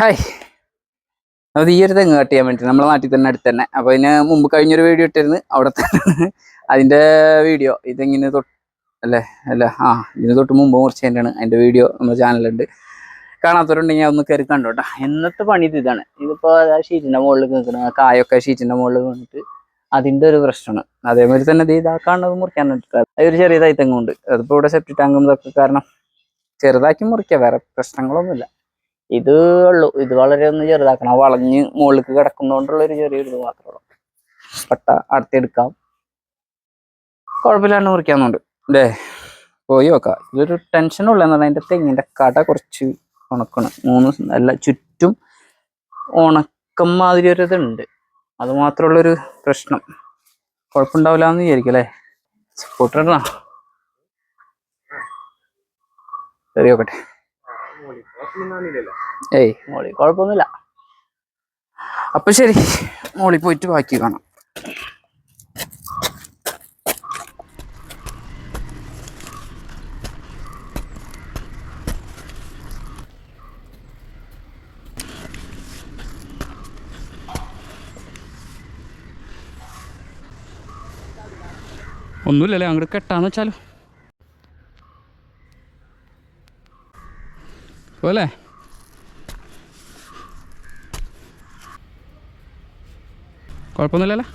Hi. അത് ഈ ഒരു തെങ്ങ് കട്ട് ചെയ്യാൻ വേണ്ടി നമ്മളെ നാട്ടിൽ തന്നെ അടുത്ത് തന്നെ. അപ്പൊ അതിന് മുമ്പ് കഴിഞ്ഞൊരു വീഡിയോ ഇട്ടിരുന്നു. അവിടെ അതിന്റെ വീഡിയോ. ഇതെങ്ങനെ തൊട്ട് അല്ലേ? അല്ല ആ ഇതിന് തൊട്ട് മുമ്പ് മുറിച്ചതിന്റെയാണ് അതിന്റെ വീഡിയോ നമ്മുടെ ചാനലുണ്ട് കാണാത്തവരുണ്ടെങ്കിൽ ഒന്ന് കയറി കണ്ടോട്ടാ എന്നത്തെ പണി ഇത് ഇതാണ്. ഇതിപ്പോ ആ ഷീറ്റിന്റെ മുകളിൽ നിൽക്കുന്ന കായൊക്കെ ഷീറ്റിന്റെ മുകളിൽ വന്നിട്ട് അതിന്റെ ഒരു പ്രശ്നമാണ്. അതേമാതിരി തന്നെ ഇത് ഇതാ മുറിക്കാൻ വേണ്ടിയിട്ട് അതൊരു ചെറിയതായി തെങ്ങുണ്ട്. അതിപ്പോ ഇവിടെ സെപ്റ്റി ടാങ്കും ഇതൊക്കെ കാരണം ചെറുതാക്കി മുറിക്കാം. വേറെ പ്രശ്നങ്ങളൊന്നുമില്ല. ഇത് ഉള്ളു. ഇത് വളരെ ഒന്ന് ചെറുതാക്കണം. വളഞ്ഞ് മുകളിലേക്ക് കിടക്കുന്നതുകൊണ്ടുള്ള ഒരു ചെറിയൊരു ഇത് മാത്രമേ പട്ട അടുത്തെടുക്കാം കുഴപ്പമില്ലാണ്ട് മുറിക്കാന്നുണ്ട് അല്ലേ പോയി നോക്കാം. ഇതൊരു ടെൻഷൻ ഉള്ളതെന്ന് പറഞ്ഞാൽ അതിന്റെ തെങ്ങിന്റെ കട കുറച്ച് ഉണക്കണം. മൂന്ന് അല്ല ചുറ്റും ഉണക്കം മാതിരി ഒരു ഇതുണ്ട്. അത് മാത്രമുള്ളൊരു പ്രശ്നം. കുഴപ്പമുണ്ടാവില്ല എന്ന് വിചാരിക്കും അല്ലേ? സ്കൂട്ടറിനാ ശരി നോക്കട്ടെ. ഏയ് മോളി കുഴപ്പമൊന്നുമില്ല അപ്പൊ ശരി മോളി പോയിട്ട് ബാക്കി കാണാം. ഒന്നുമില്ലല്ലേ അങ്ങോട്ട് കെട്ടാന്ന് വെച്ചാലോ. പോലെ കുഴപ്പമൊന്നുമില്ലല്ലോ?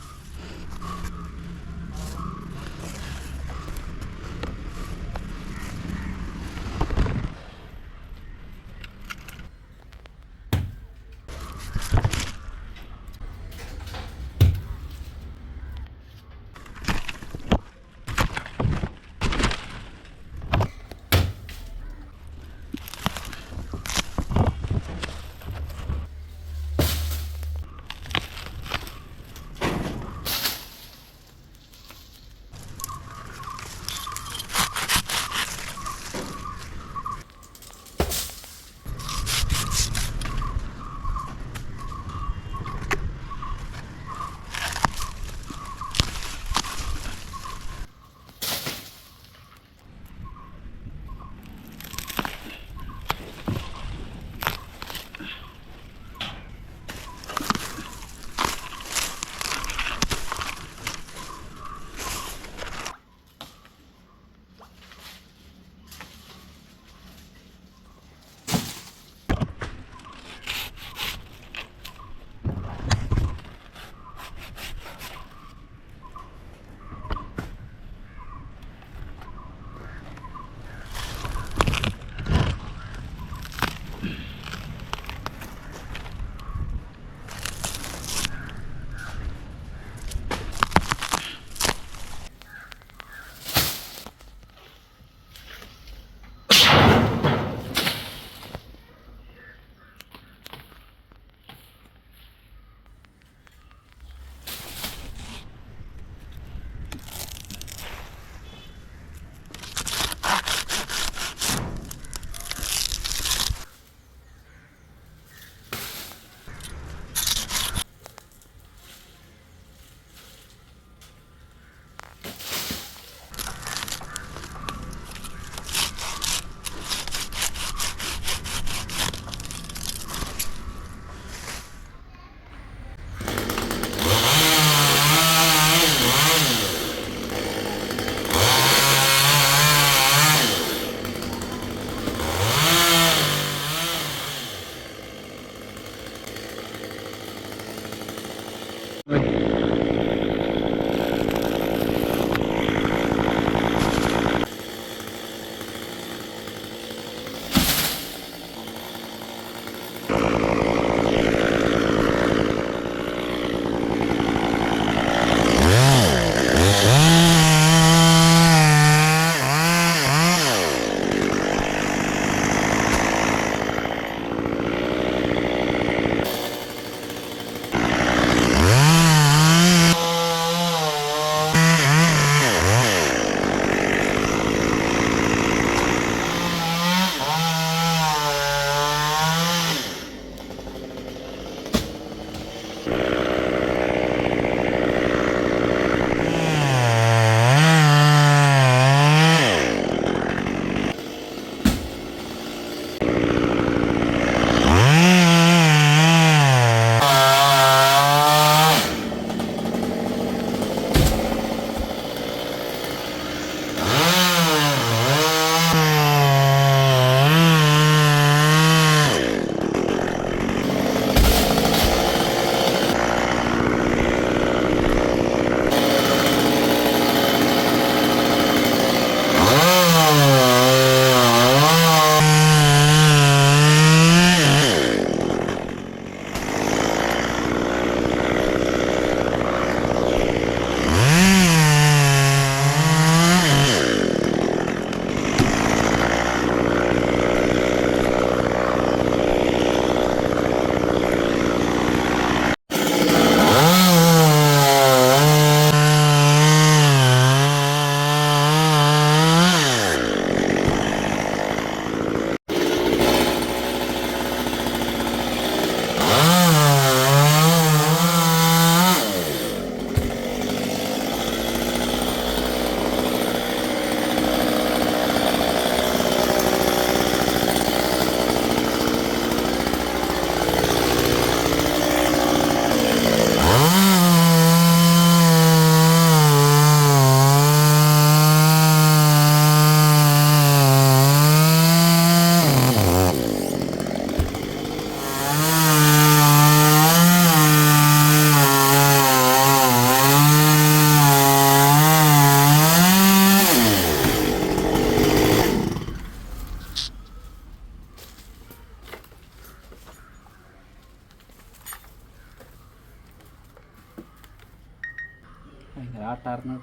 ഭയങ്കര ആട്ടാർന്ന്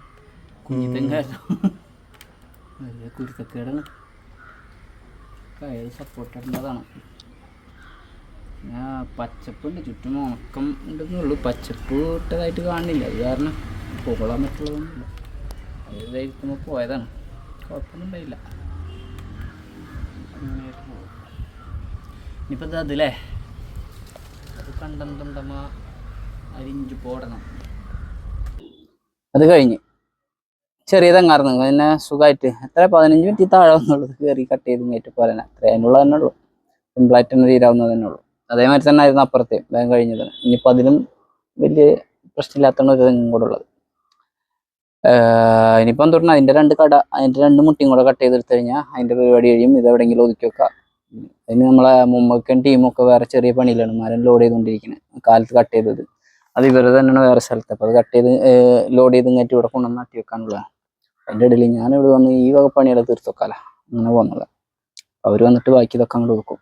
കുഞ്ഞിത്തെങ്കായിരുന്നു കുരുത്തക്കേടാണ്. കയറ് സപ്പോർട്ട് ഇടേണ്ടതാണ് ഞാൻ പച്ചപ്പുണ്ട് ചുറ്റും ഉണക്കം ഉണ്ടെന്നുള്ളൂ പച്ചപ്പ് ഇട്ടതായിട്ട് കാണുന്നില്ല. അത് കാരണം പോകളാൻ പറ്റുള്ളതൊന്നുമില്ല. അതായിരിക്കുമ്പോൾ പോയതാണ്. കുഴപ്പമൊന്നും ഉണ്ടായില്ല. അങ്ങനെയായിട്ട് പോകും ഇനിയിപ്പോൾ അത് അരിഞ്ചു പോടണം. അത് കഴിഞ്ഞ്. ചെറിയതങ്ങാർന്നു പിന്നെ സുഖമായിട്ട് എത്ര? പതിനഞ്ച് മിനിറ്റ് താഴെ വന്നുള്ളൂ. കയറി കട്ട് ചെയ്ത് കയറ്റി പോലെ തന്നെ അത്ര അതിനുള്ള തന്നെ ഉള്ളൂ. സിമ്പിളായിട്ട് തന്നെ തീരാവുന്നത് തന്നെ ഉള്ളൂ. അതേമാതിരി തന്നെ ആയിരുന്നു അപ്പുറത്തെ. വേഗം കഴിഞ്ഞത് ഇനിയിപ്പോൾ അതിലും വലിയ പ്രശ്നമില്ലാത്തതാണ് ഒരു തെങ്ങും കൂടെ ഉള്ളത്. ഇനിയിപ്പം തുടർന്ന് അതിന്റെ രണ്ട് കട അതിന്റെ രണ്ട് മുട്ടിയും കൂടെ കട്ട് ചെയ്തെടുത്ത് കഴിഞ്ഞാൽ അതിന്റെ പരിപാടി കഴിയും. ഇത് എവിടെയെങ്കിലും ഒതുക്കി വെക്കാം. അതിന് നമ്മളെ മുമ്പൊക്കെ ടീമൊക്കെ വേറെ ചെറിയ പണിയിലാണ്. മരം ലോഡ് ചെയ്തുകൊണ്ടിരിക്കുന്നത് കാലത്ത് കട്ട് ചെയ്തത്. അത് ഇവർ തന്നെയാണ് വേറെ സ്ഥലത്ത്. അപ്പോൾ അത് കട്ട് ചെയ്ത് ലോഡ് ചെയ്ത് ഇങ്ങോട്ട് ഇവിടെ കൊണ്ടുവന്ന് നാട്ടി വെക്കാനുള്ളതാണ് അതിന്റെ ഇടയിൽ ഞാൻ ഇവിടെ വന്ന് ഈ വക പണിയുടെ തീർത്ത് വെക്കാല. അങ്ങനെ പോകുന്നത് അവർ വന്നിട്ട് ബാക്കി ഇതൊക്കെ അങ്ങോട്ട് വെക്കും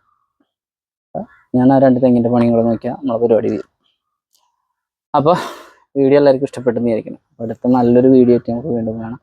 ഞാൻ ആ രണ്ട് തെങ്ങിന്റെ പണിയും കൂടെ നോക്കിയാൽ നമ്മളെ പരിപാടി തീരും. അപ്പോൾ വീഡിയോ എല്ലാവർക്കും ഇഷ്ടപ്പെട്ടെന്ന് വിചാരിക്കണം അടുത്ത നല്ലൊരു വീഡിയോ ആയിട്ട് നമുക്ക് വീണ്ടും കാണാം.